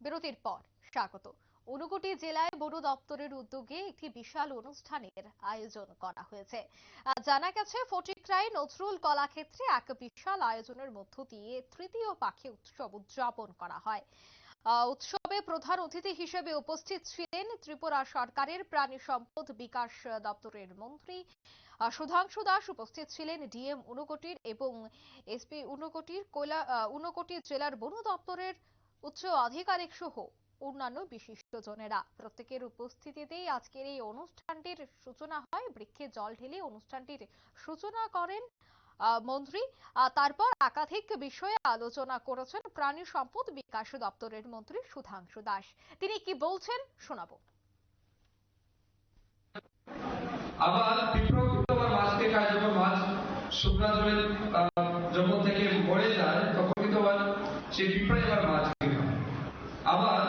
বিরতির পর স্বাগত। ঊনকোটি জেলায় বন দপ্তরের উদ্যোগে একটি বিশাল অনুষ্ঠানের আয়োজন করা হয়েছে। জানা গেছে ফটিকরাই নজরুল কলাক্ষেত্রে এক বিশাল আয়োজনের মধ্য দিয়ে তৃতীয় পাখি উৎসব উদযাপন করা হয়। উৎসবে প্রধান অতিথি হিসেবে উপস্থিত ছিলেন ত্রিপুরা সরকারের প্রাণী সম্পদ বিকাশ দপ্তরের মন্ত্রী। সুধাংশু দাস উপস্থিত ছিলেন ডিএম ঊনকোটির এবং এসপি ঊনকোটির কৈলা আহ, ঊনকোটি জেলার বন দপ্তরের উচ্চ আধিকারিক সহ অন্যান্য বিশিষ্টজনেরা প্রত্যেকের উপস্থিতিতেই আজকের এই অনুষ্ঠানটির সূচনা হয়। বৃক্ষে জল ঢেলে অনুষ্ঠানটির সূচনা করেন মন্ত্রী। তারপর একাধিক বিষয়ে আলোচনা করেছেন প্রাণী সম্পদ বিকাশ দপ্তরের মন্ত্রী সুধাংশু দাস। তিনি কি বলছেন শোনাবো। মাছ থেকে যায়, তখন কিন্তু আবার সেই খায় আবার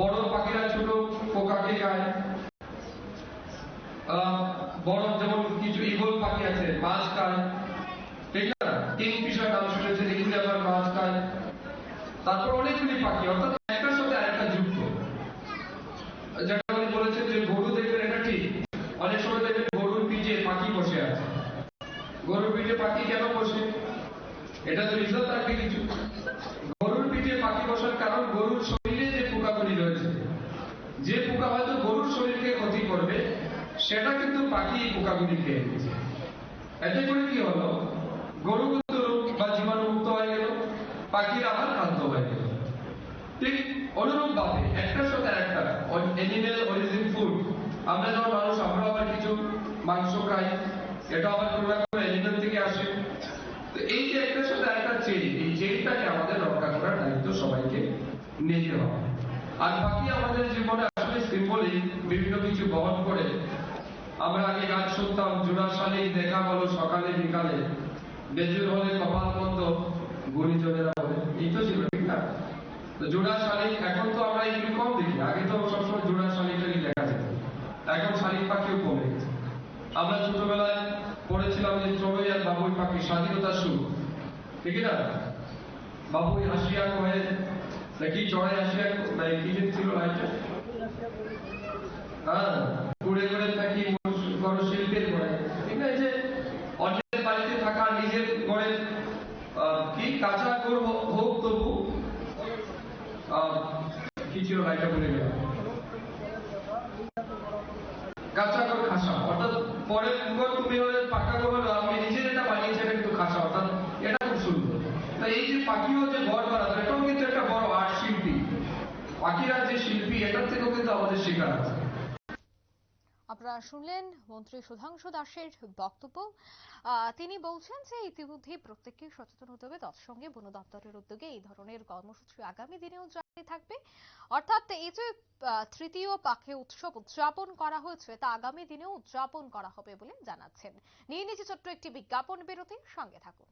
বড় পাখিরা ছোট পোকাকে খায়? বড় যেমন কিছু ইগল পাখি আছে, মাছ খায়। ঠিক না? কিং ফিশার নাম শুনেছেন এগুলি আবার মাছ খায়। তারপর অনেকগুলি পাখি, অর্থাৎ একটার সাথে যুক্ত। যেটা উনি বলেছেন যে গরু দেখবেন এটা ঠিক, অনেক সময় দেখবেন গরুর পিঠে পাখি বসে আছে। গরুর পিঠে পাখি কেন বসে? এটা তো রিজন থাকবে কিছু গরুর পিঠে পাখি বসার কারণ গরুর শরীরে যে পোকাগুলি রয়েছে যে পোকা হয়তো গরুর শরীরকে ক্ষতি করবে সেটা কিন্তু পাখি পোকাগুলি খেয়ে নিচ্ছে এতে করে কি হলো? গরু বা জীবাণু মুক্ত হয়ে গেল, পাখির আবার খাদ্য হয়ে গেল। ঠিক অনুরূপ ভাবে একটার সাথে একটা এনিমেল অরিজিন ফুড আমরা যেমন মানুষ, আমরা আবার কিছু মাংস খাই, এটা আবার কোনো না কোনো এনিমেল থেকে আসে। তো এই যে একটার সাথে একটা চেন এই চেনটাকে আমাদের রক্ষা করার দায়িত্ব সবাইকে নিতে হবে। আর বাকি আমাদের জীবনে আসলে সিম্বলিক বিভিন্ন কিছু বহন করে আমরা আগে গান শুনতাম জোড়া শালিক দেখা হলো সকালে, বিকালে। বেজুর হলে কপাল মন্দ গুণীজনেরা বলে, এই তো ছিল, ঠিক না? তো জোড়া শালিক, এখন তো আমরা এগুলি কম দেখি। আগে তো সবসময় জোড়া শালিকটাই দেখা যেত। এখন শালিক পাখিও কমে গেছে। আমরা ছোটবেলায় পড়েছিলাম যে চড়ুই আর বাবুই পাখি, স্বাধীনতার সুর ঠিক না? বাবুই হাসিয়া কয়ে নাকি চড়াই হাসিয়া কি ছিল হ্যাঁ কুড়ে করে থাকি বড় শিল্পের ঘরে। ঠিক না অন্যের বাড়িতে থাকা নিজের ঘরে কি কাঁচা করব? হোক তবু কি ছিল লাইনটা বলে গেলাম কাঁচা ঘর খাসা। অর্থাৎ পরের ঘর তুমি হলে পাকা ঘর আমি নিজের এটা বানিয়েছি এটা কিন্তু খাসা। অর্থাৎ এটা খুব সুন্দর। তাই এই যে পাখিও যে ঘর বানাতো এটাও কিন্তু একটা বড় আর্ট শিল্পী। পাখিরা যে শিল্পী, এটার থেকেও কিন্তু আমাদের শেখার আছে। আপনারা শুনলেন মন্ত্রী সুধাংশু দাসের বক্তব্য। তিনি বলছেন যে ইতিমধ্যে প্রত্যেককে সচেতন হতে হবে। তৎসঙ্গে বন দপ্তরের উদ্যোগে এই ধরনের কর্মসূচি আগামী দিনেও জারি থাকবে। অর্থাৎ এই যে তৃতীয় পাখি উৎসব উদযাপন করা হয়েছে, তা আগামী দিনেও উদযাপন করা হবে বলে জানাচ্ছেন। নিয়ে নিচে ছোট্ট একটি বিজ্ঞাপন বিরতি সঙ্গে থাকুন।